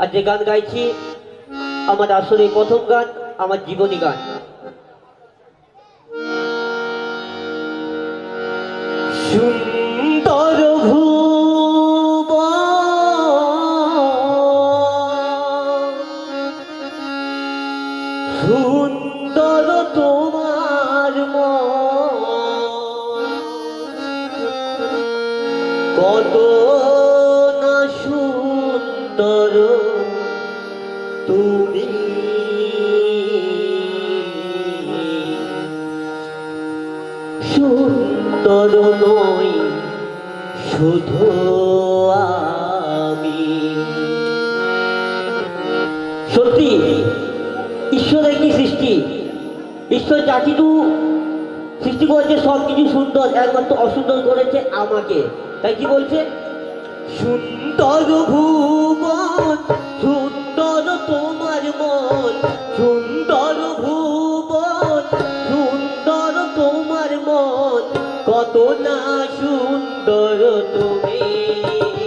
আর যে গান গাইছি, আমার আসলে প্রথম গান, আমার জীবনী গান। সুন্দর সুন্দর তোমার কত না সুন্দর সত্যি, ঈশ্বরের কি সৃষ্টি? ঈশ্বর জাতিটু সৃষ্টি করেছে, সব সুন্দর, একমাত্র অসুন্দর করেছে আমাকে। তাই কি বলছে? সুন্দর ভুবন তুমি।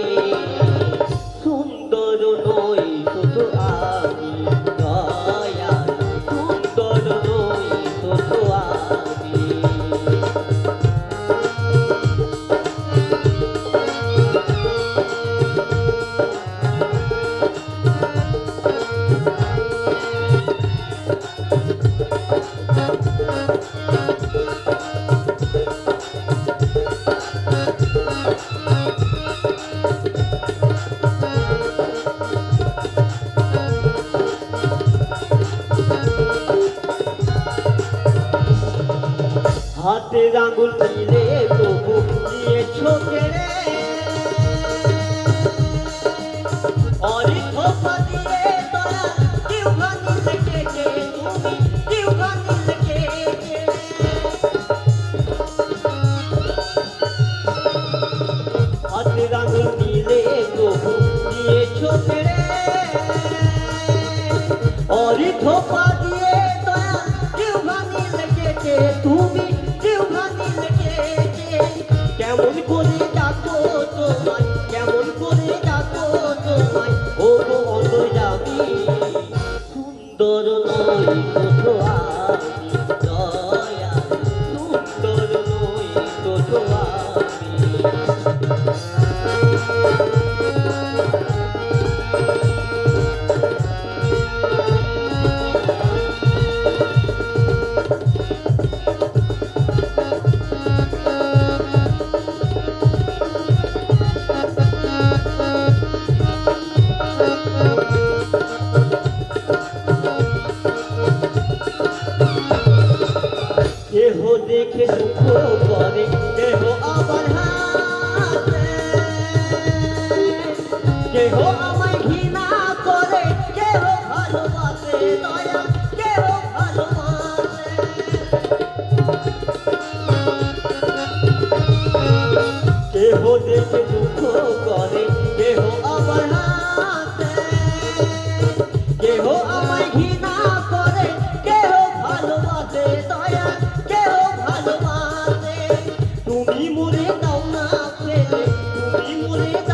হাতের আঙুল মিলে প্রভু দিয়েছ কেড়ে অরিথ দিয়ে তোরা জিহ্বানি লেগেছে তুমি লেগেছে তুমি সুন্দর নই শুধু আমি দয়া সুন্দর নই শুধু আমি। দেখে দুঃখ করে, কেহ আবার হাসে কেহ আমায় ঘৃণা করে, কেহ ভালোবাসে, দয়া, কেহ ভালোবাসে। কেহ দেখে দুঃখ করে, কেহ আবার তুমি মরে